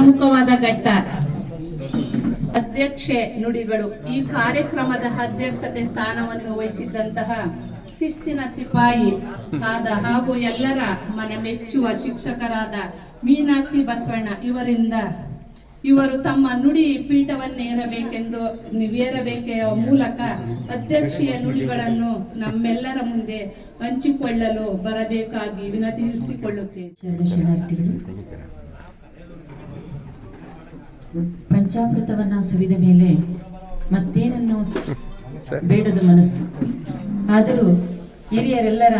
ಪ್ರಮುಖವಾದ ಘಟ್ಟ. ಅಧ್ಯಕ್ಷೆ ನುಡಿಗಳು. ಈ ಕಾರ್ಯಕ್ರಮದ ಅಧ್ಯಕ್ಷತೆ ಸ್ಥಾನವನ್ನು ವಹಿಸಿದ್ದಂತಹ ಶಿಸ್ತಿನ ಸಿಪಾಯಿ ಆದ ಹಾಗೂ ಎಲ್ಲರ ಮನ ಮೆಚ್ಚುವ ಶಿಕ್ಷಕರಾದ ಮೀನಾಕ್ಷಿ ಬಸವಣ್ಣ ಇವರಿಂದ ಇವರು ತಮ್ಮ ನುಡಿ ಪೀಠವನ್ನೇರಬೇಕೆಂದು ಏರಬೇಕೆಯ ಮೂಲಕ ಅಧ್ಯಕ್ಷೀಯ ನುಡಿಗಳನ್ನು ನಮ್ಮೆಲ್ಲರ ಮುಂದೆ ಹಂಚಿಕೊಳ್ಳಲು ಬರಬೇಕಾಗಿ ವಿನಂತಿಸಿಕೊಳ್ಳುತ್ತೇನೆ. ಶರಣಾರ್ಥಿಗಳು. ಪಂಚಾಮೃತವನ್ನ ಸವಿದ ಮೇಲೆ ಮತ್ತೇನನ್ನು ಬೇಡದ ಮನಸ್ಸು. ಆದರೂ ಹಿರಿಯರೆಲ್ಲರ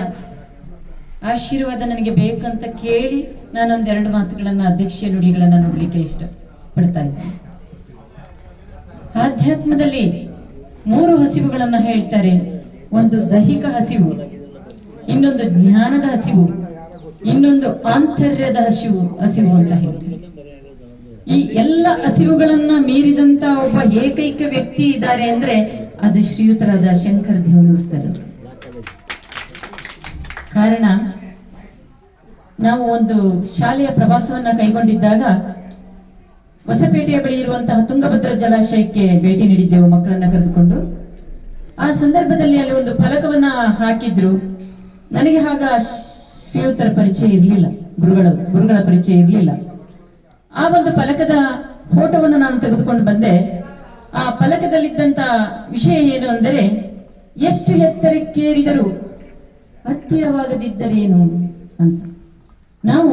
ಆಶೀರ್ವಾದ ನನಗೆ ಬೇಕಂತ ಕೇಳಿ ನಾನೊಂದೆರಡು ಮಾತುಗಳನ್ನ ಅಧ್ಯಕ್ಷೀಯ ನುಡಿಗಳನ್ನ ನೋಡ್ಲಿಕ್ಕೆ ಇಷ್ಟ ಪಡ್ತಾ ಇದ್ದೇನೆ ಆಧ್ಯಾತ್ಮದಲ್ಲಿ ಮೂರು ಹಸಿವುಗಳನ್ನ ಹೇಳ್ತಾರೆ. ಒಂದು ದೈಹಿಕ ಹಸಿವು ಇನ್ನೊಂದು ಜ್ಞಾನದ ಹಸಿವು ಇನ್ನೊಂದು ಆಂತರ್ಯದ ಹಸಿವು ಹಸಿವು ಅಂತ ಹೇಳ್ತಾರೆ. ಈ ಎಲ್ಲ ಹಸಿವುಗಳನ್ನ ಮೀರಿದಂತ ಒಬ್ಬ ಏಕೈಕ ವ್ಯಕ್ತಿ ಇದ್ದಾರೆ ಅಂದ್ರೆ ಅದು ಶ್ರೀಯುತರಾದ ಶಂಕರ್ ದೇವರು ಸರ್. ಕಾರಣ, ನಾವು ಒಂದು ಶಾಲೆಯ ಪ್ರವಾಸವನ್ನ ಕೈಗೊಂಡಿದ್ದಾಗ ಹೊಸಪೇಟೆಯ ಬಳಿ ಇರುವಂತಹ ತುಂಗಭದ್ರ ಜಲಾಶಯಕ್ಕೆ ಭೇಟಿ ನೀಡಿದ್ದೆವು ಮಕ್ಕಳನ್ನ ಕರೆದುಕೊಂಡು. ಆ ಸಂದರ್ಭದಲ್ಲಿ ಅಲ್ಲಿ ಒಂದು ಫಲಕವನ್ನ ಹಾಕಿದ್ರು. ನನಗೆ ಆಗ ಶ್ರೀಯುತರ ಪರಿಚಯ ಇರಲಿಲ್ಲ, ಗುರುಗಳ ಗುರುಗಳ ಪರಿಚಯ ಇರಲಿಲ್ಲ. ಆ ಒಂದು ಫಲಕದ ಫೋಟೋವನ್ನು ನಾನು ತೆಗೆದುಕೊಂಡು ಬಂದೆ. ಆ ಫಲಕದಲ್ಲಿದ್ದಂತ ವಿಷಯ ಏನು ಅಂದರೆ, ಎಷ್ಟು ಎತ್ತರಕ್ಕೇರಿದರೂ ಹತ್ತಿರವಾಗದಿದ್ದರೇನು ಅಂತ. ನಾವು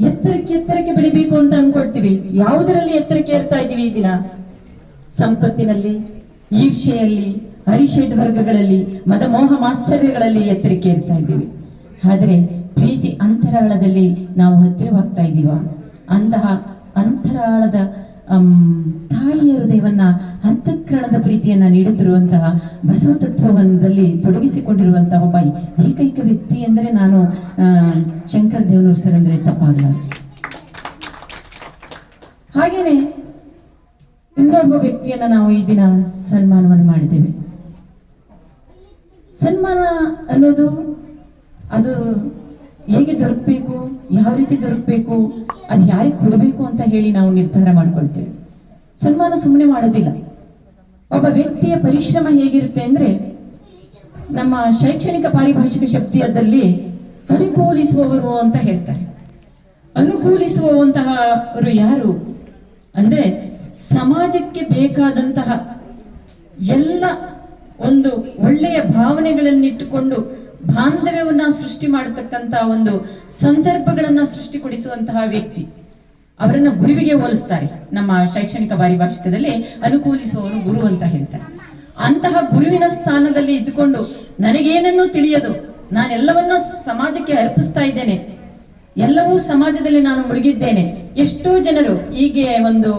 ಎತ್ತರಕ್ಕೆ ಎತ್ತರಕ್ಕೆ ಬೆಳಿಬೇಕು ಅಂತ ಅನ್ಕೊಳ್ತೀವಿ. ಯಾವುದರಲ್ಲಿ ಎತ್ತರಕ್ಕೆ ಏರ್ತಾ ಇದ್ದೀವಿ ಈ ದಿನ? ಸಂಪತ್ತಿನಲ್ಲಿ ಈರ್ಷೆಯಲ್ಲಿ ಹರಿಷಡ್ ವರ್ಗಗಳಲ್ಲಿ, ಮದಮೋಹ ಮಾಸ್ತರ್ಯಗಳಲ್ಲಿ ಎತ್ತರಕ್ಕೆ ಇರ್ತಾ ಇದ್ದೀವಿ. ಆದರೆ ಪ್ರೀತಿ ಅಂತರಾಳದಲ್ಲಿ ನಾವು ಹತ್ತಿರವಾಗ್ತಾ ಇದ್ದೀವ? ಅಂತಹ ಅಂತರಾಳದ ತಾಯಿಯ ಹೃದಯವನ್ನ ಅಂತಃಕರಣದ ಪ್ರೀತಿಯನ್ನ ನೀಡುತ್ತಿರುವಂತಹ ಬಸವ ತತ್ವವನದಲ್ಲಿ ತೊಡಗಿಸಿಕೊಂಡಿರುವಂತಹ ಒಬ್ಬ ಏಕೈಕ ವ್ಯಕ್ತಿ ಎಂದರೆ ನಾನು ಶಂಕರ ದೇವನೂರ್ ಸರ್ ಅಂದ್ರೆ ತಪ್ಪಾಗಲ್ಲ. ಹಾಗೇನೆ ಇನ್ನೊಬ್ಬ ವ್ಯಕ್ತಿಯನ್ನ ನಾವು ಈ ದಿನ ಸನ್ಮಾನವನ್ನು ಮಾಡಿದ್ದೇವೆ. ಸನ್ಮಾನ ಅನ್ನೋದು ಅದು ಹೇಗೆ ದೊರಕಬೇಕು, ಯಾವ ರೀತಿ ದೊರಕಬೇಕು, ಅದು ಯಾರಿಗೆ ಕೊಡಬೇಕು ಅಂತ ಹೇಳಿ ನಾವು ನಿರ್ಧಾರ ಮಾಡ್ಕೊಳ್ತೇವೆ. ಸನ್ಮಾನ ಸುಮ್ಮನೆ ಮಾಡೋದಿಲ್ಲ. ಒಬ್ಬ ವ್ಯಕ್ತಿಯ ಪರಿಶ್ರಮ ಹೇಗಿರುತ್ತೆ ಅಂದ್ರೆ, ನಮ್ಮ ಶೈಕ್ಷಣಿಕ ಪಾರಿಭಾಷಿಕ ಶಕ್ತಿಯದಲ್ಲಿ ಅನುಕೂಲಿಸುವವರು ಅಂತ ಹೇಳ್ತಾರೆ. ಅನುಕೂಲಿಸುವಂತಹವರು ಯಾರು ಅಂದ್ರೆ, ಸಮಾಜಕ್ಕೆ ಬೇಕಾದಂತಹ ಎಲ್ಲ ಒಂದು ಒಳ್ಳೆಯ ಭಾವನೆಗಳನ್ನಿಟ್ಟುಕೊಂಡು ಬಾಂಧವ್ಯವನ್ನ ಸೃಷ್ಟಿ ಮಾಡತಕ್ಕಂತ ಒಂದು ಸಂದರ್ಭಗಳನ್ನ ಸೃಷ್ಟಿಕೊಡಿಸುವಂತಹ ವ್ಯಕ್ತಿ. ಅವರನ್ನ ಗುರುವಿಗೆ ಹೋಲಿಸ್ತಾರೆ. ನಮ್ಮ ಶೈಕ್ಷಣಿಕ ಪಾರಿಭಾಷಿಕದಲ್ಲಿ ಅನುಕೂಲಿಸುವವರು ಗುರು ಅಂತ ಹೇಳ್ತಾರೆ. ಅಂತಹ ಗುರುವಿನ ಸ್ಥಾನದಲ್ಲಿ ಇದ್ದುಕೊಂಡು ನನಗೇನನ್ನೂ ತಿಳಿಯದು, ನಾನೆಲ್ಲವನ್ನ ಸಮಾಜಕ್ಕೆ ಅರ್ಪಿಸ್ತಾ ಇದ್ದೇನೆ, ಎಲ್ಲವೂ ಸಮಾಜದಲ್ಲಿ ನಾನು ಮುಳುಗಿದ್ದೇನೆ. ಎಷ್ಟೋ ಜನರು ಹೀಗೆ ಒಂದು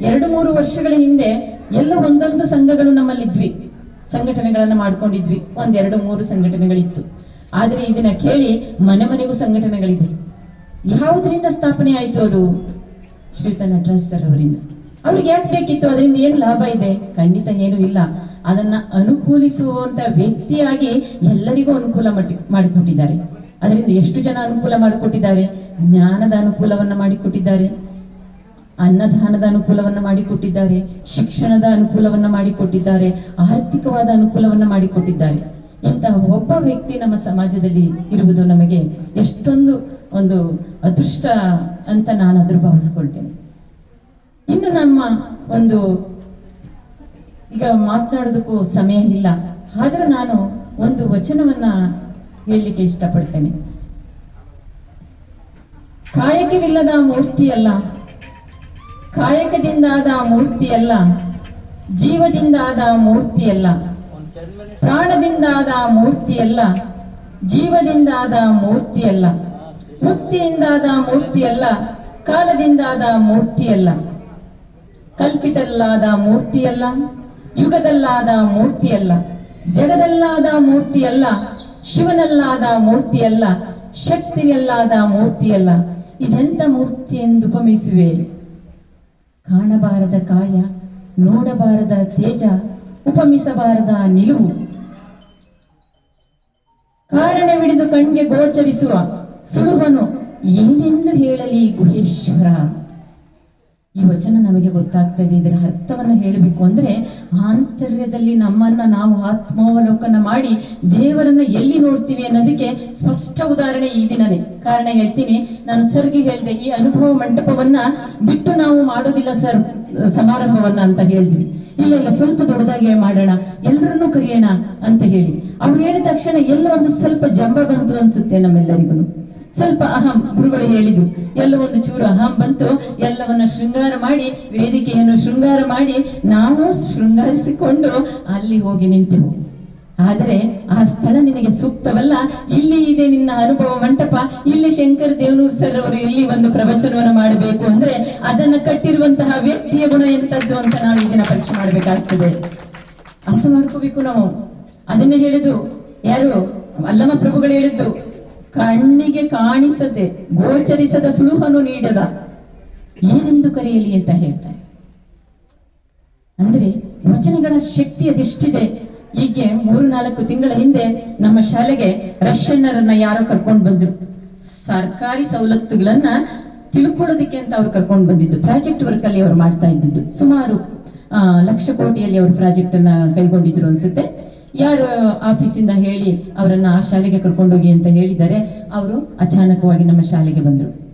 ಎರಡು ಮೂರು ವರ್ಷಗಳ ಹಿಂದೆ ಎಲ್ಲ ಒಂದೊಂದು ಸಂಘಗಳು ನಮ್ಮಲ್ಲಿದ್ವಿ. ಸಂಘಟನೆಗಳನ್ನ ಮಾಡ್ಕೊಂಡಿದ್ವಿ. ಒಂದೆರಡು ಮೂರು ಸಂಘಟನೆಗಳಿತ್ತು. ಆದರೆ ಇದನ್ನ ಕೇಳಿ ಮನೆ ಮನೆಗೂ ಸಂಘಟನೆಗಳಿದೆ. ಯಾವುದರಿಂದ ಸ್ಥಾಪನೆ ಆಯ್ತು ಅದು? ಶ್ರೀತ ನಟರಾಜ್ ಸರ್ ಅವರಿಂದ. ಅವ್ರಿಗೆ ಯಾಕೆ ಬೇಕಿತ್ತು? ಅದರಿಂದ ಏನು ಲಾಭ ಇದೆ? ಖಂಡಿತ ಏನೂ ಇಲ್ಲ. ಅದನ್ನ ಅನುಕೂಲಿಸುವಂತ ವ್ಯಕ್ತಿಯಾಗಿ ಎಲ್ಲರಿಗೂ ಅನುಕೂಲ ಮಾಡಿ ಮಾಡಿಕೊಟ್ಟಿದ್ದಾರೆ. ಅದರಿಂದ ಎಷ್ಟು ಜನ ಅನುಕೂಲ ಮಾಡಿಕೊಟ್ಟಿದ್ದಾರೆ? ಜ್ಞಾನದ ಅನುಕೂಲವನ್ನ ಮಾಡಿಕೊಟ್ಟಿದ್ದಾರೆ. ಅನ್ನದಾನದ ಅನುಕೂಲವನ್ನ ಮಾಡಿಕೊಟ್ಟಿದ್ದಾರೆ, ಶಿಕ್ಷಣದ ಅನುಕೂಲವನ್ನ ಮಾಡಿಕೊಟ್ಟಿದ್ದಾರೆ, ಆರ್ಥಿಕವಾದ ಅನುಕೂಲವನ್ನ ಮಾಡಿಕೊಟ್ಟಿದ್ದಾರೆ. ಇಂತಹ ಒಬ್ಬ ವ್ಯಕ್ತಿ ನಮ್ಮ ಸಮಾಜದಲ್ಲಿ ಇರುವುದು ನಮಗೆ ಎಷ್ಟೊಂದು ಒಂದು ಅದೃಷ್ಟ ಅಂತ ನಾನು ಅದ್ರ ಭಾವಿಸ್ಕೊಳ್ತೇನೆ. ಇನ್ನು ನಮ್ಮ ಒಂದು ಈಗ ಮಾತನಾಡೋದಕ್ಕೂ ಸಮಯ ಇಲ್ಲ ಆದ್ರೆ ನಾನು ಒಂದು ವಚನವನ್ನ ಹೇಳಲಿಕ್ಕೆ ಇಷ್ಟಪಡ್ತೇನೆ. ಕಾಯಕವಿಲ್ಲದ ಮೂರ್ತಿಯಲ್ಲ ಕಾಯಕದಿಂದಾದ ಮೂರ್ತಿಯಲ್ಲ ಜೀವದಿಂದಾದ ಮೂರ್ತಿಯಲ್ಲ ಪ್ರಾಣದಿಂದಾದ ಮೂರ್ತಿಯಲ್ಲ ಜೀವದಿಂದಾದ ಮೂರ್ತಿಯಲ್ಲ ಮುಕ್ತಿಯಿಂದಾದ ಮೂರ್ತಿಯಲ್ಲ ಕಾಲದಿಂದಾದ ಮೂರ್ತಿಯಲ್ಲ ಕಲ್ಪಿತಲ್ಲಾದ ಮೂರ್ತಿಯಲ್ಲ ಯುಗದಲ್ಲಾದ ಮೂರ್ತಿಯಲ್ಲ ಜಗದಲ್ಲಾದ ಮೂರ್ತಿಯಲ್ಲ ಶಿವನಲ್ಲಾದ ಮೂರ್ತಿಯಲ್ಲ ಶಕ್ತಿಯಲ್ಲಾದ ಮೂರ್ತಿಯಲ್ಲ ಇದೆಂತ ಮೂರ್ತಿ ಎಂದು ಉಪಮಿಸುವೆ ಕಾಣಬಾರದ ಕಾಯ ನೋಡಬಾರದ ತೇಜ ಉಪಮಿಸಬಾರದ ನಿಲುವು. ಕಾರಣವಿಡಿದು ಕಣ್ಗೆ ಗೋಚರಿಸುವ ಸುಳುವನು ಏನೆಂದು ಹೇಳಲಿ ಗುಹೇಶ್ವರ? ಈ ವಚನ ನಮಗೆ ಗೊತ್ತಾಗ್ತಾ ಇದೆ. ಇದರ ಅರ್ಥವನ್ನ ಹೇಳಬೇಕು ಅಂದ್ರೆ ಆಂತರ್ಯದಲ್ಲಿ ನಮ್ಮನ್ನ ನಾವು ಆತ್ಮಾವಲೋಕನ ಮಾಡಿ ದೇವರನ್ನ ಎಲ್ಲಿ ನೋಡ್ತೀವಿ ಅನ್ನೋದಕ್ಕೆ ಸ್ಪಷ್ಟ ಉದಾಹರಣೆ ಈ ದಿನನೇ. ಕಾರಣ ಹೇಳ್ತೀನಿ, ನಾನು ಸರ್ಗೆ ಹೇಳಿದೆ, ಈ ಅನುಭವ ಮಂಟಪವನ್ನ ಬಿಟ್ಟು ನಾವು ಮಾಡೋದಿಲ್ಲ ಸರ್ ಸಮಾರಂಭವನ್ನ ಅಂತ ಹೇಳಿದ್ವಿ. ಇಲ್ಲ ಇಲ್ಲ, ಸ್ವಲ್ಪ ದೊಡ್ಡದಾಗಿ ಮಾಡೋಣ ಎಲ್ಲರನ್ನೂ ಕರೆಯೋಣ ಅಂತ ಹೇಳಿ. ಅವ್ರು ಹೇಳಿದ ತಕ್ಷಣ ಎಲ್ಲ ಒಂದು ಸ್ವಲ್ಪ ಜಂಬ ಬಂತು ಅನ್ಸುತ್ತೆ ನಮ್ಮೆಲ್ಲರಿಗೂ. ಸ್ವಲ್ಪ ಅಹಂ ಗುರುಗಳು ಎಲ್ಲ ಒಂದು ಚೂರು ಅಹಂ ಬಂತು. ಎಲ್ಲವನ್ನ ಶೃಂಗಾರ ಮಾಡಿ, ವೇದಿಕೆಯನ್ನು ಶೃಂಗಾರ ಮಾಡಿ ನಾವು ಶೃಂಗಾರಿಸಿಕೊಂಡು ಅಲ್ಲಿ ಹೋಗಿ ನಿಂತೆವು ಆದರೆ ಆ ಸ್ಥಳ ನಿನಗೆ ಸೂಕ್ತವಲ್ಲ. ಇಲ್ಲಿ ಇದೆ ನಿನ್ನ ಅನುಭವ ಮಂಟಪ. ಇಲ್ಲಿ ಶಂಕರ್ ದೇವನೂರ್ ಸರ್ ಅವರು ಇಲ್ಲಿ ಒಂದು ಪ್ರವಚನವನ್ನು ಮಾಡಬೇಕು ಅಂದ್ರೆ ಅದನ್ನ ಕಟ್ಟಿರುವಂತಹ ವ್ಯಕ್ತಿಯ ಗುಣ ಎಂತದ್ದು ಅಂತ ನಾವು ಈ ದಿನ ಪರೀಕ್ಷೆ ಮಾಡಬೇಕಾಗ್ತದೆ. ಅರ್ಥ ಮಾಡ್ಕೋಬೇಕು ನಾವು. ಅದನ್ನೇ ಹೇಳಿದ್ದು. ಯಾರು? ಅಲ್ಲಮ್ಮ ಪ್ರಭುಗಳು ಹೇಳಿದ್ದು. ಕಣ್ಣಿಗೆ ಕಾಣಿಸದೆ ಗೋಚರಿಸದ ಸುಳುಹನು ನೀಡದ ಏನೆಂದು ಕರೆಯಲಿ ಅಂತ ಹೇಳ್ತಾರೆ. ಅಂದ್ರೆ ವಚನಗಳ ಶಕ್ತಿ ಅದೆಷ್ಟಿದೆ. ಹೀಗೆ ಮೂರು ನಾಲ್ಕು ತಿಂಗಳ ಹಿಂದೆ ನಮ್ಮ ಶಾಲೆಗೆ ರಷ್ಯನ್ನರನ್ನ ಯಾರೋ ಕರ್ಕೊಂಡು ಬಂದ್ರು. ಸರ್ಕಾರಿ ಸವಲತ್ತುಗಳನ್ನ ತಿಳ್ಕೊಳ್ಳೋದಕ್ಕೆ ಅಂತ ಅವ್ರು ಕರ್ಕೊಂಡು ಬಂದಿದ್ದು. ಪ್ರಾಜೆಕ್ಟ್ ವರ್ಕ್ ಅಲ್ಲಿ ಅವ್ರು ಮಾಡ್ತಾ ಇದ್ದಿದ್ದು. ಸುಮಾರು ಲಕ್ಷ ಕೋಟಿಯಲ್ಲಿ ಅವರು ಪ್ರಾಜೆಕ್ಟ್ ಅನ್ನ ಕೈಗೊಂಡಿದ್ರು ಅನ್ಸುತ್ತೆ. ಯಾರು ಆಫೀಸಿಂದ ಹೇಳಿ ಅವರನ್ನ ಆ ಶಾಲೆಗೆ ಕರ್ಕೊಂಡೋಗಿ ಅಂತ ಹೇಳಿದ್ದಾರೆ ಅವರು ಅಚಾನಕವಾಗಿ ನಮ್ಮ ಶಾಲೆಗೆ ಬಂದರು.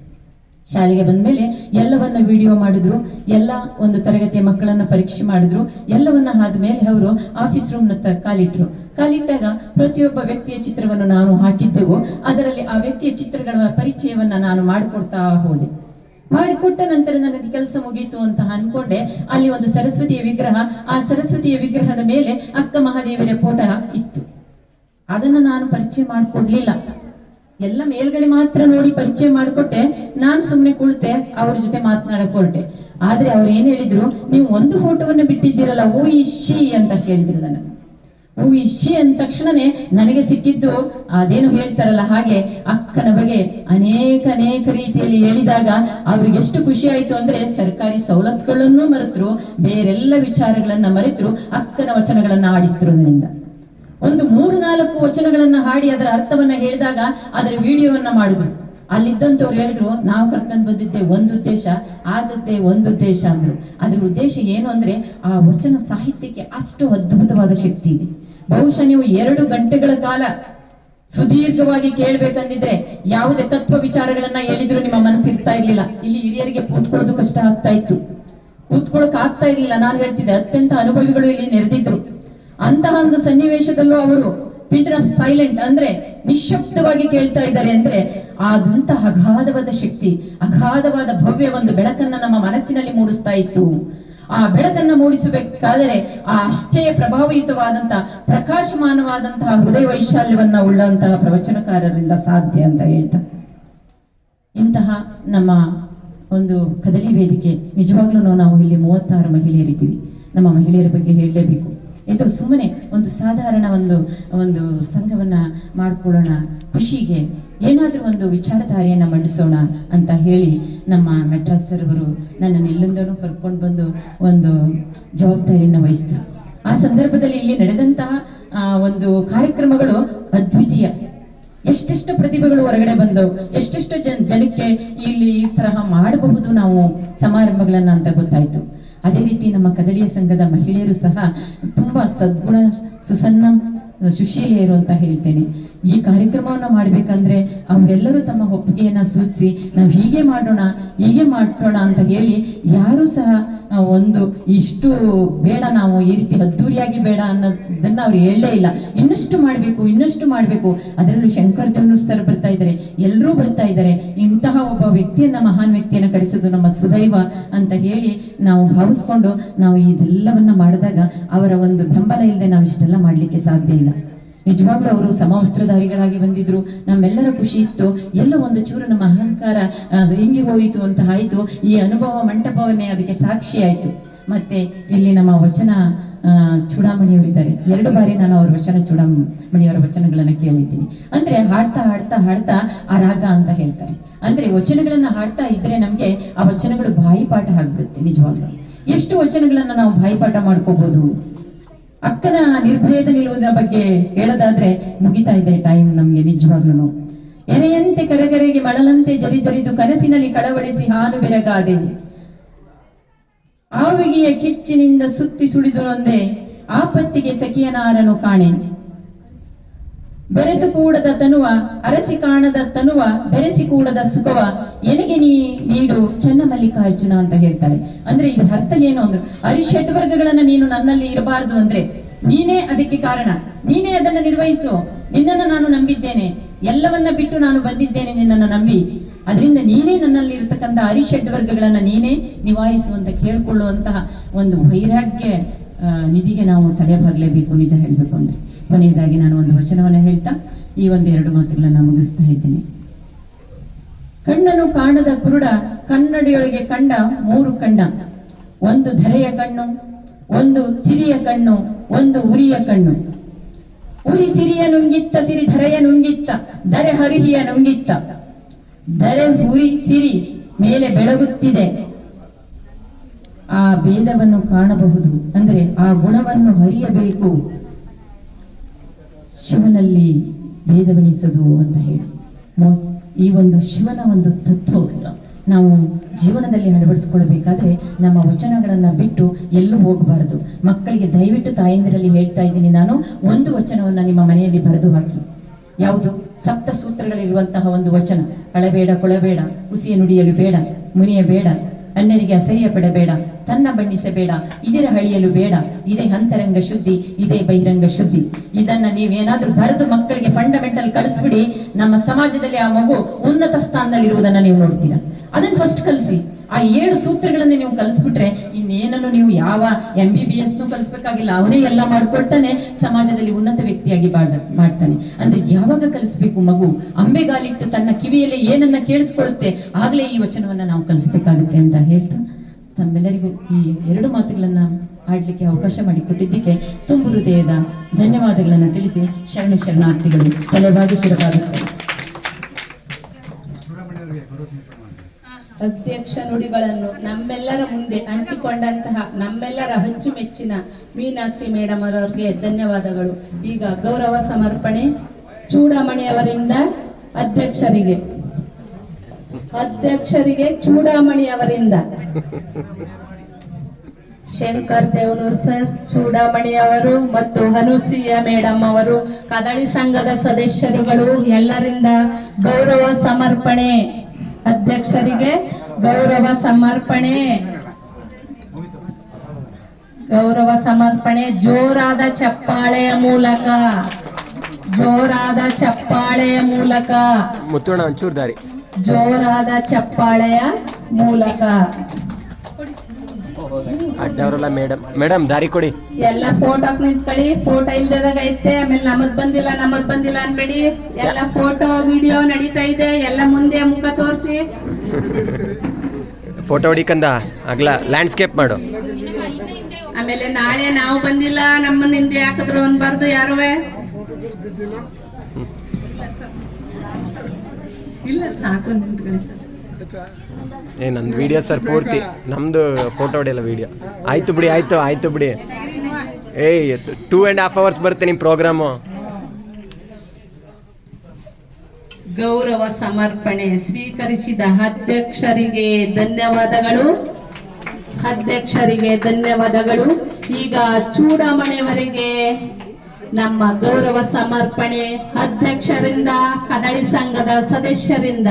ಶಾಲೆಗೆ ಬಂದ ಮೇಲೆ ಎಲ್ಲವನ್ನ ವಿಡಿಯೋ ಮಾಡಿದ್ರು, ಎಲ್ಲ ಒಂದು ತರಗತಿಯ ಮಕ್ಕಳನ್ನ ಪರೀಕ್ಷೆ ಮಾಡಿದ್ರು, ಎಲ್ಲವನ್ನ ಆದ್ಮೇಲೆ ಅವರು ಆಫೀಸ್ ರೂಮ್ನ ಕಾಲಿಟ್ರು. ಕಾಲಿಟ್ಟಾಗ ಪ್ರತಿಯೊಬ್ಬ ವ್ಯಕ್ತಿಯ ಚಿತ್ರವನ್ನು ನಾನು ಹಾಕಿದ್ದೆವು, ಅದರಲ್ಲಿ ಆ ವ್ಯಕ್ತಿಯ ಚಿತ್ರಗಳ ಪರಿಚಯವನ್ನ ನಾನು ಮಾಡಿಕೊಡ್ತಾ ಹೋದೆ. ಮಾಡಿಕೊಟ್ಟ ನಂತರ ನನಗೆ ಕೆಲಸ ಮುಗೀತು ಅಂತ ಅನ್ಕೊಂಡೆ. ಅಲ್ಲಿ ಒಂದು ಸರಸ್ವತಿಯ ವಿಗ್ರಹ, ಆ ಸರಸ್ವತಿಯ ವಿಗ್ರಹದ ಮೇಲೆ ಅಕ್ಕ ಮಹಾದೇವರ ಫೋಟೋ ಇತ್ತು. ಅದನ್ನ ನಾನು ಪರಿಚಯ ಮಾಡಿಕೊಡ್ಲಿಲ್ಲ. ಎಲ್ಲ ಮೇಲ್ಗಡೆ ಮಾತ್ರ ನೋಡಿ ಪರಿಚಯ ಮಾಡಿಕೊಟ್ಟೆ. ನಾನು ಸುಮ್ಮನೆ ಕುಳಿತೆ, ಅವ್ರ ಜೊತೆ ಮಾತನಾಡಕ್ ಹೊರಟೆ. ಆದ್ರೆ ಅವ್ರು ಏನ್ ಹೇಳಿದ್ರು, ನೀವು ಒಂದು ಫೋಟೋವನ್ನು ಬಿಟ್ಟಿದ್ದೀರಲ್ಲ, ಓ ಇಶಿ ಅಂತ ಹೇಳಿದ್ರು ನನ್ನ ಇಶಿ ಅಂದ ತಕ್ಷಣನೇ ನನಗೆ ಸಿಕ್ಕಿದ್ದು ಅದೇನು ಹೇಳ್ತಾರಲ್ಲ ಹಾಗೆ ಅಕ್ಕನ ಬಗ್ಗೆ ಅನೇಕ ಅನೇಕ ರೀತಿಯಲ್ಲಿ ಹೇಳಿದಾಗ ಅವ್ರಿಗೆ ಎಷ್ಟು ಖುಷಿ ಆಯ್ತು ಅಂದ್ರೆ ಸರ್ಕಾರಿ ಸವಲತ್ತುಗಳನ್ನು ಮರೆತರು, ಬೇರೆಲ್ಲ ವಿಚಾರಗಳನ್ನ ಮರೆತರು, ಅಕ್ಕನ ವಚನಗಳನ್ನ ಆಡಿಸಿದ್ರು ನನ್ನಿಂದ. ಒಂದು ಮೂರು ನಾಲ್ಕು ವಚನಗಳನ್ನ ಹಾಡಿ ಅದರ ಅರ್ಥವನ್ನ ಹೇಳಿದಾಗ ಅದರ ವಿಡಿಯೋವನ್ನ ಮಾಡಿದ್ರು. ಅಲ್ಲಿದ್ದಂತವ್ರು ಹೇಳಿದ್ರು, ನಾವು ಕರ್ಕೊಂಡು ಬಂದಿದ್ದೆ ಒಂದು ಉದ್ದೇಶ, ಆದದ್ದೇ ಒಂದು ಉದ್ದೇಶ ಅಂದ್ರು. ಅದ್ರ ಉದ್ದೇಶ ಏನು ಅಂದ್ರೆ ಆ ವಚನ ಸಾಹಿತ್ಯಕ್ಕೆ ಅಷ್ಟು ಅದ್ಭುತವಾದ ಶಕ್ತಿ ಇದೆ. ಬಹುಶಃ ನೀವು ಎರಡು ಗಂಟೆಗಳ ಕಾಲ ಸುದೀರ್ಘವಾಗಿ ಕೇಳ್ಬೇಕಂದಿದ್ರೆ ಯಾವುದೇ ತತ್ವ ವಿಚಾರಗಳನ್ನ ಹೇಳಿದ್ರು ನಿಮ್ಮ ಮನಸ್ಸು ಇರ್ತಾ ಇರ್ಲಿಲ್ಲ. ಇಲ್ಲಿ ಹಿರಿಯರಿಗೆ ಕೂತ್ಕೊಳ್ಳೋದು ಕಷ್ಟ ಆಗ್ತಾ ಇತ್ತು. ಕೂತ್ಕೊಳ್ಳೋಕೆ ಆಗ್ತಾ ಇರ್ಲಿಲ್ಲ. ನಾನು ಹೇಳ್ತಿದ್ದೆ, ಅತ್ಯಂತ ಅನುಭವಿಗಳು ಇಲ್ಲಿ ನೆರೆದಿದ್ರು. ಅಂತಹ ಒಂದು ಸನ್ನಿವೇಶದಲ್ಲೂ ಅವರು ಪಿಂಟರ್ ಸೈಲೆಂಟ್ ಅಂದ್ರೆ ನಿಶಬ್ದವಾಗಿ ಕೇಳ್ತಾ ಇದ್ದಾರೆ ಅಂದ್ರೆ ಆದಂತಹ ಅಗಾಧವಾದ ಶಕ್ತಿ, ಅಗಾಧವಾದ ಭವ್ಯ ಒಂದು ಬೆಳಕನ್ನ ನಮ್ಮ ಮನಸ್ಸಿನಲ್ಲಿ ಮೂಡಿಸ್ತಾ ಇತ್ತು. ಆ ಬೆಳಕನ್ನು ಮೂಡಿಸಬೇಕಾದರೆ ಆ ಅಷ್ಟೇ ಪ್ರಭಾವಯುತವಾದಂತಹ ಪ್ರಕಾಶಮಾನವಾದಂತಹ ಹೃದಯ ವೈಶಾಲ್ಯವನ್ನ ಉಳ್ಳಂತಹ ಪ್ರವಚನಕಾರರಿಂದ ಸಾಧ್ಯ ಅಂತ ಹೇಳ್ತಾ. ಇಂತಹ ನಮ್ಮ ಒಂದು ಕದಲಿ ವೇದಿಕೆ ನಿಜವಾಗ್ಲೂ ನಾವು ಇಲ್ಲಿ ಮೂವತ್ತಾರು ಮಹಿಳೆಯರಿದ್ದೀವಿ. ನಮ್ಮ ಮಹಿಳೆಯರ ಬಗ್ಗೆ ಹೇಳಲೇಬೇಕು. ಇದು ಸುಮ್ಮನೆ ಒಂದು ಸಾಧಾರಣ ಒಂದು ಒಂದು ಸಂಘವನ್ನ ಮಾಡ್ಕೊಳ್ಳೋಣ, ಖುಷಿಗೆ ಏನಾದರೂ ಒಂದು ವಿಚಾರಧಾರೆಯನ್ನು ಮಂಡಿಸೋಣ ಅಂತ ಹೇಳಿ ನಮ್ಮ ಮೆಟ್ರಾಸ್ ಸರ್ ಅವರು ನನ್ನನ್ನು ಎಲ್ಲಿಂದನೂ ಕರ್ಕೊಂಡು ಬಂದು ಒಂದು ಜವಾಬ್ದಾರಿಯನ್ನು ವಹಿಸಿದ್ರು. ಆ ಸಂದರ್ಭದಲ್ಲಿ ಇಲ್ಲಿ ನಡೆದಂತಹ ಒಂದು ಕಾರ್ಯಕ್ರಮಗಳು ಅದ್ವಿತೀಯ. ಎಷ್ಟೆಷ್ಟು ಪ್ರತಿಭೆಗಳು ಹೊರಗಡೆ ಬಂದವು ಎಷ್ಟೆಷ್ಟು ಜನ, ಜನಕ್ಕೆ ಇಲ್ಲಿ ಈ ತರಹ ಮಾಡಬಹುದು ನಾವು ಸಮಾರಂಭಗಳನ್ನ ಅಂತ ಗೊತ್ತಾಯ್ತು. ಅದೇ ರೀತಿ ನಮ್ಮ ಕದಳಿಯ ಸಂಘದ ಮಹಿಳೆಯರು ಸಹ ತುಂಬಾ ಸದ್ಗುಣ, ಸುಸನ್ನ, ಸುಶೀಲೆಯರು ಅಂತ ಹೇಳ್ತೇನೆ. ಈ ಕಾರ್ಯಕ್ರಮವನ್ನ ಮಾಡಬೇಕಂದ್ರೆ ಅವರೆಲ್ಲರೂ ತಮ್ಮ ಒಪ್ಪಿಗೆಯನ್ನು ಸೂಚಿಸಿ, ನಾವು ಹೀಗೆ ಮಾಡೋಣ ಹೀಗೆ ಮಾಡೋಣ ಅಂತ ಹೇಳಿ ಯಾರು ಸಹ ಒಂದು ಇಷ್ಟು ಬೇಡ, ನಾವು ಈ ರೀತಿ ಅದ್ದೂರಿಯಾಗಿ ಬೇಡ ಅನ್ನೋದನ್ನ ಅವ್ರು ಹೇಳಲೇ ಇಲ್ಲ. ಇನ್ನಷ್ಟು ಮಾಡಬೇಕು ಇನ್ನಷ್ಟು ಮಾಡಬೇಕು. ಅದರಲ್ಲೂ ಶಂಕರ್ ದೇವನೂರ್ ಬರ್ತಾ ಇದ್ದಾರೆ ಎಲ್ಲರೂ ಬರ್ತಾ ಇದ್ದಾರೆ. ಇಂತಹ ಒಬ್ಬ ವ್ಯಕ್ತಿಯನ್ನ, ಮಹಾನ್ ವ್ಯಕ್ತಿಯನ್ನ ಕರೆಸೋದು ನಮ್ಮ ಸುದೈವ ಅಂತ ಹೇಳಿ ನಾವು ಭಾವಿಸ್ಕೊಂಡು ನಾವು ಇದೆಲ್ಲವನ್ನ ಮಾಡಿದಾಗ ಅವರ ಒಂದು ಬೆಂಬಲ ಇಲ್ಲದೆ ನಾವು ಇಷ್ಟೆಲ್ಲ ಮಾಡ್ಲಿಕ್ಕೆ ಸಾಧ್ಯ ಇಲ್ಲ. ನಿಜವಾಗ್ಲೂ ಅವರು ಸಮವಸ್ತ್ರಧಾರಿಗಳಾಗಿ ಬಂದಿದ್ರು. ನಮ್ಮೆಲ್ಲರ ಖುಷಿ ಇತ್ತು. ಎಲ್ಲ ಒಂದು ಚೂರು ನಮ್ಮ ಅಹಂಕಾರ ಹಿಂಗಿ ಹೋಯಿತು ಅಂತ ಆಯ್ತು. ಈ ಅನುಭವ ಮಂಟಪವನ್ನೇ ಅದಕ್ಕೆ ಸಾಕ್ಷಿ ಆಯ್ತು. ಮತ್ತೆ ಇಲ್ಲಿ ನಮ್ಮ ವಚನ ಚೂಡಾಮಣಿಯವರಿದ್ದಾರೆ. ಎರಡು ಬಾರಿ ನಾನು ಅವ್ರ ವಚನ ಚೂಡಾಮಣಿಯವರ ವಚನಗಳನ್ನ ಕೇಳಿದ್ದೀನಿ. ಅಂದ್ರೆ ಹಾಡ್ತಾ ಹಾಡ್ತಾ ಹಾಡ್ತಾ ಆ ರಾಗ ಅಂತ ಹೇಳ್ತಾರೆ. ಅಂದ್ರೆ ವಚನಗಳನ್ನ ಹಾಡ್ತಾ ಇದ್ರೆ ನಮ್ಗೆ ಆ ವಚನಗಳು ಬಾಯಿಪಾಠ ಆಗ್ಬಿಡುತ್ತೆ ನಿಜವಾಗ್ಲೂ. ಎಷ್ಟು ವಚನಗಳನ್ನ ನಾವು ಬಾಯಿಪಾಠ ಮಾಡ್ಕೋಬಹುದು ಅಕ್ಕನ ನಿರ್ಭಯದ ನಿಲುವಿನ ಬಗ್ಗೆ ಹೇಳೋದಾದ್ರೆ ಮುಗಿತಾ ಇದೆ ಟೈಮ್ ನಮ್ಗೆ ನಿಜವಾಗ್ಲೂ ಎರೆಯಂತೆ ಕರೆಗರೆಗೆ ಮಳಲಂತೆ ಜರಿದರಿದು ಕನಸಿನಲ್ಲಿ ಕಳವಳಿಸಿ ಹಾನು ಬೆರಗಾದೆ. ಆವಿಗೆಯ ಕಿಚ್ಚಿನಿಂದ ಸುತ್ತಿ ಸುಳಿದು ನೊಂದೆ, ಆಪತ್ತಿಗೆ ಸಖಿಯನಾರನು ಕಾಣೆ. ಬೆರೆತು ಕೂಡದ ತನುವ, ಅರಸಿ ಕಾಣದ ತನುವ, ಬೆರೆಸಿ ಕೂಡದ ಸುಖವ, ಎನಗೆ ನೀ ನೀಡು ಚನ್ನ ಮಲ್ಲಿಕಾರ್ಜುನ ಅಂತ ಹೇಳ್ತಾರೆ ಅಂದ್ರೆ ಇದ್ರ ಅರ್ಥ ಏನು ಅಂದ್ರೆ ಅರಿಷಟ್ವರ್ಗಗಳನ್ನ ನೀನು ನನ್ನಲ್ಲಿ ಇರಬಾರದು ಅಂದ್ರೆ, ನೀನೇ ಅದಕ್ಕೆ ಕಾರಣ. ನೀನೇ ಅದನ್ನ ನಿರ್ವಹಿಸು. ನಿನ್ನನ್ನು ನಾನು ನಂಬಿದ್ದೇನೆ. ಎಲ್ಲವನ್ನ ಬಿಟ್ಟು ನಾನು ಬಂದಿದ್ದೇನೆ ನಿನ್ನನ್ನು ನಂಬಿ. ಅದರಿಂದ ನೀನೇ ನನ್ನಲ್ಲಿ ಇರತಕ್ಕಂತ ಅರಿಷಡ್ ವರ್ಗಗಳನ್ನ ನೀನೇ ನಿವಾರಿಸುವಂತ, ಕೇಳ್ಕೊಳ್ಳುವಂತಹ ಒಂದು ವೈರಾಗ್ಯ ನಿಧಿಗೆ ನಾವು ತಲೆ ಬಾಗಲೇಬೇಕು, ನಿಜ ಹೇಳ್ಬೇಕು ಅಂದ್ರೆ. ಕೊನೆಯದಾಗಿ ನಾನು ಒಂದು ವಚನವನ್ನು ಹೇಳ್ತಾ, ಈ ಒಂದು ಎರಡು ಮಾತುಗಳನ್ನ ಮುಗಿಸ್ತಾ ಇದ್ದೇನೆ. ಕಣ್ಣನು ಕಾಣದ ಕುರುಡ ಕನ್ನಡಿಯೊಳಗೆ ಕಂಡ ಮೂರು ಕಣ್ಣ. ಒಂದು ಧರೆಯ ಕಣ್ಣು, ಒಂದು ಸಿರಿಯ ಕಣ್ಣು, ಒಂದು ಉರಿಯ ಕಣ್ಣು. ಉರಿ ಸಿರಿಯ ನುಂಗಿತ್ತ, ಸಿರಿ ಧರೆಯ ನುಂಗಿತ್ತ, ಧರೆ ಹರಿಹಿಯ ನುಂಗಿತ್ತ. ಧರೆ ಉರಿ ಸಿರಿ ಮೇಲೆ ಬೆಳಗುತ್ತಿದೆ. ಆ ಭೇದವನ್ನು ಕಾಣಬಹುದು. ಅಂದರೆ ಆ ಗುಣವನ್ನು ಹರಿಯಬೇಕು. ಶಿವನಲ್ಲಿ ಭೇದವೆಣಿಸದು ಅಂತ ಹೇಳಿ. ಈ ಒಂದು ಶಿವನ ಒಂದು ತತ್ವ ನಾವು ಜೀವನದಲ್ಲಿ ಅಳವಡಿಸ್ಕೊಳ್ಬೇಕಾದ್ರೆ ನಮ್ಮ ವಚನಗಳನ್ನು ಬಿಟ್ಟು ಎಲ್ಲೂ ಹೋಗಬಾರದು. ಮಕ್ಕಳಿಗೆ ದಯವಿಟ್ಟು ತಾಯಂದಿರಲ್ಲಿ ಹೇಳ್ತಾ ಇದ್ದೀನಿ ನಾನು, ಒಂದು ವಚನವನ್ನ ನಿಮ್ಮ ಮನೆಯಲ್ಲಿ ಬರೆದು ಹಾಕಿ. ಯಾವುದು? ಸಪ್ತ ಸೂತ್ರಗಳಿರುವಂತಹ ಒಂದು ವಚನ. ಅಳಬೇಡ ಕೊಳಬೇಡ ಹುಸಿಯ ನುಡಿಯಲು ಬೇಡ ಮುನಿಯ ಬೇಡ ಅನ್ಯರಿಗೆ ಅಸಹ್ಯ ಪಡಬೇಡ ತನ್ನ ಬಣ್ಣಿಸಬೇಡ, ಇದರ ಹಳಿಯಲು ಬೇಡ. ಇದೇ ಅಂತರಂಗ ಶುದ್ಧಿ, ಇದೇ ಬಹಿರಂಗ ಶುದ್ಧಿ. ಇದನ್ನ ನೀವೇನಾದ್ರೂ ಬರೆದು ಮಕ್ಕಳಿಗೆ ಫಂಡಮೆಂಟಲ್ ಕಳಿಸ್ಬಿಡಿ. ನಮ್ಮ ಸಮಾಜದಲ್ಲಿ ಆ ಮಗು ಉನ್ನತ ಸ್ಥಾನದಲ್ಲಿರುವುದನ್ನ ನೀವು ನೋಡ್ತೀರಾ. ಅದನ್ನ ಫಸ್ಟ್ ಕಲಿಸಿ. ಆ ಏಳು ಸೂತ್ರಗಳನ್ನ ನೀವು ಕಲಿಸ್ಬಿಟ್ರೆ ಇನ್ನೇನನ್ನು ನೀವು ಯಾವ ಎಂ ಬಿ ಬಿ ಎಸ್ ಕಲಿಸ್ಬೇಕಾಗಿಲ್ಲ. ಅವನೇ ಎಲ್ಲ ಮಾಡ್ಕೊಳ್ತಾನೆ, ಸಮಾಜದಲ್ಲಿ ಉನ್ನತ ವ್ಯಕ್ತಿಯಾಗಿ ಬಾಳ್ ಮಾಡ್ತಾನೆ. ಅಂದ್ರೆ ಯಾವಾಗ ಕಲಿಸ್ಬೇಕು ಮಗು? ಅಂಬೆಗಾಲಿಟ್ಟು ತನ್ನ ಕಿವಿಯಲ್ಲಿ ಏನನ್ನ ಕೇಳಿಸ್ಕೊಳ್ಳುತ್ತೆ, ಆಗ್ಲೇ ಈ ವಚನವನ್ನ ನಾವು ಕಲಿಸ್ಬೇಕಾಗುತ್ತೆ ಅಂತ ಹೇಳ್ತಾ ತಮ್ಮೆಲ್ಲರಿಗೂ ಈ ಎರಡು ಮಾತುಗಳನ್ನ ಆಡ್ಲಿಕ್ಕೆ ಅವಕಾಶ ಮಾಡಿಕೊಟ್ಟಿದ್ದಕ್ಕೆ ತುಂಬು ಹೃದಯದ ಧನ್ಯವಾದಗಳನ್ನ ತಿಳಿಸಿ ಶರಣ ಶರಣಾರ್ಥಿಗಳು ತಲೆಬಾಗಿ ಶಿರಬಾಗುತ್ತಾರೆ ಅಧ್ಯಕ್ಷ ನುಡಿಗಳನ್ನು ನಮ್ಮೆಲ್ಲರ ಮುಂದೆ ಹಂಚಿಕೊಂಡಂತಹ ನಮ್ಮೆಲ್ಲರ ಅಚ್ಚುಮೆಚ್ಚಿನ ಮೀನಾಕ್ಷಿ ಮೇಡಮ್ ಅವರವರಿಗೆ ಧನ್ಯವಾದಗಳು. ಈಗ ಗೌರವ ಸಮರ್ಪಣೆ ಚೂಡಾಮಣಿ ಅವರಿಂದ ಅಧ್ಯಕ್ಷರಿಗೆ. ಅಧ್ಯಕ್ಷರಿಗೆ ಚೂಡಾಮಣಿ ಅವರಿಂದ ಶಂಕರ್ ದೇವನೂರ್ ಸರ್ ಚೂಡಾಮಣಿ ಅವರು ಮತ್ತು ಹನುಸಿಯ ಮೇಡಮ್ ಅವರು, ಕದಳಿ ಸಂಘದ ಸದಸ್ಯರುಗಳು, ಎಲ್ಲರಿಂದ ಗೌರವ ಸಮರ್ಪಣೆ. ಅಧ್ಯಕ್ಷರಿಗೆ ಗೌರವ ಸಮರ್ಪಣೆ. ಗೌರವ ಸಮರ್ಪಣೆ ಜೋರಾದ ಚಪ್ಪಾಳೆಯ ಮೂಲಕ. ಜೋರಾದ ಚಪ್ಪಾಳೆಯ ಮೂಲಕ. ದಾರಿ. ಜೋರಾದ ಚಪ್ಪಾಳೆಯ ಮೂಲಕ. ಅಡ್ಡವರಲ್ಲ ಮೇಡಮ್. ಮೇಡಮ್ ದಾರಿ ಕೊಡಿ. ಎಲ್ಲ ಫೋಟೋ ನಿಂತ್ಕೊಳ್ಳಿ. ಫೋಟೋ ಇಲ್ದಾಗ ಐತೆ. ಆಮೇಲೆ ನಮದ್ ಬಂದಿಲ್ಲ ನಮದ್ ಬಂದಿಲ್ಲ ಅನ್ಬೇಡಿ. ಎಲ್ಲ ಫೋಟೋ ವಿಡಿಯೋ ನಡೀತಾ ಇದೆ. ಎಲ್ಲ ಮುಂದೆ ಮುಖ ತೋರಿಸಿ. ಫೋಟೋ ಹೊಡಿಕಂದ. ಅಗ್ಲ ಲ್ಯಾಂಡ್ಸ್ಕೇಪ್ ಮಾಡು. ಆಮೇಲೆ ನಾಳೆ ನಾವು ಬಂದಿಲ್ಲ ನಮ್ಮನ್ನ ಹಿಂದೆ ಹಾಕಿದ್ರು ಅನ್ಬಾರ್ದು ಯಾರುವೆ. ಇಲ್ಲ ಸಾಕು ನಿಂತ್ಕೊಳ್ಳಿ ಸರ್. ಏ, ನಂದು ವಿಡಿಯೋ ಸರ್ ಪೂರ್ತಿ. ನಮ್ದು ಫೋಟೋ ಹೊಡೆಯಲ್ಲ ವಿಡಿಯೋ ಆಯ್ತು ಬಿಡಿ, ಆಯ್ತು ಆಯ್ತು ಬಿಡಿ. ಏಯ್ ಟೂ ಅಂಡ್ ಹಾಫ್ ಅವರ್ಸ್ ಬರುತ್ತೆ ನಿಮ್ಮ ಪ್ರೋಗ್ರಾಮು ಗೌರವ ಸಮರ್ಪಣೆ ಸ್ವೀಕರಿಸಿದ ಅಧ್ಯಕ್ಷರಿಗೆ ಧನ್ಯವಾದಗಳು. ಅಧ್ಯಕ್ಷರಿಗೆ ಧನ್ಯವಾದಗಳು. ಈಗ ಚೂಡಮಣಿಯವರಿಗೆ ನಮ್ಮ ಗೌರವ ಸಮರ್ಪಣೆ ಅಧ್ಯಕ್ಷರಿಂದ, ಕದಳಿ ಸಂಘದ ಸದಸ್ಯರಿಂದ.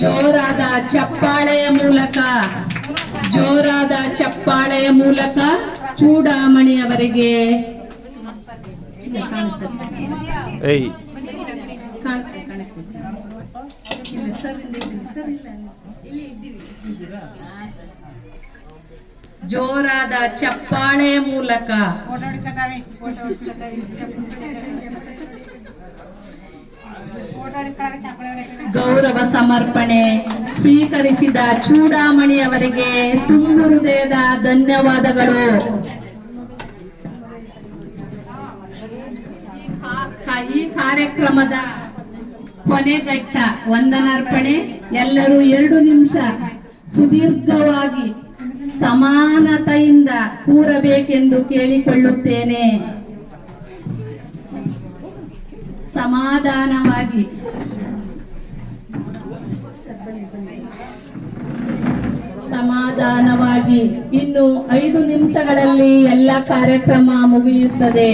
ಜೋರಾದ ಚಪ್ಪಾಳೆಯ ಮೂಲಕ ಜೋರಾದ ಚಪ್ಪಾಳೆಯ ಮೂಲಕ ಚೂಡಾಮಣಿಯವರಿಗೆ. ಏಯ್ ಕಾಣುತ್ತೆ, ಕಾಣುತ್ತೆ. ಇಲ್ಲ, ಸರ್, ಇಲ್ಲಿ ಇದ್ದೀನಿ, ಸರ್, ಇಲ್ಲ, ಇಲ್ಲಿ ಇದ್ದೀವಿ. ಜೋರಾದ ಚಪ್ಪಾಳೆ ಮೂಲಕ. ಗೌರವ ಸಮರ್ಪಣೆ ಸ್ವೀಕರಿಸಿದ ಚೂಡಾಮಣಿ ಅವರಿಗೆ ತುಂಬು ಹೃದಯದ ಧನ್ಯವಾದಗಳು ಈ ಕಾರ್ಯಕ್ರಮದ ಕೊನೆಘಟ್ಟ ವಂದನಾರ್ಪಣೆ. ಎಲ್ಲರೂ ಎರಡು ನಿಮಿಷ ಸುದೀರ್ಘವಾಗಿ ಸಮಾನತೆಯಿಂದ ಕೂರಬೇಕೆಂದು ಕೇಳಿಕೊಳ್ಳುತ್ತೇನೆ. ಸಮಾಧಾನವಾಗಿ. ಸಮಾಧಾನವಾಗಿ. ಇನ್ನು ಐದು ನಿಮಿಷಗಳಲ್ಲಿ ಎಲ್ಲ ಕಾರ್ಯಕ್ರಮ ಮುಗಿಯುತ್ತದೆ.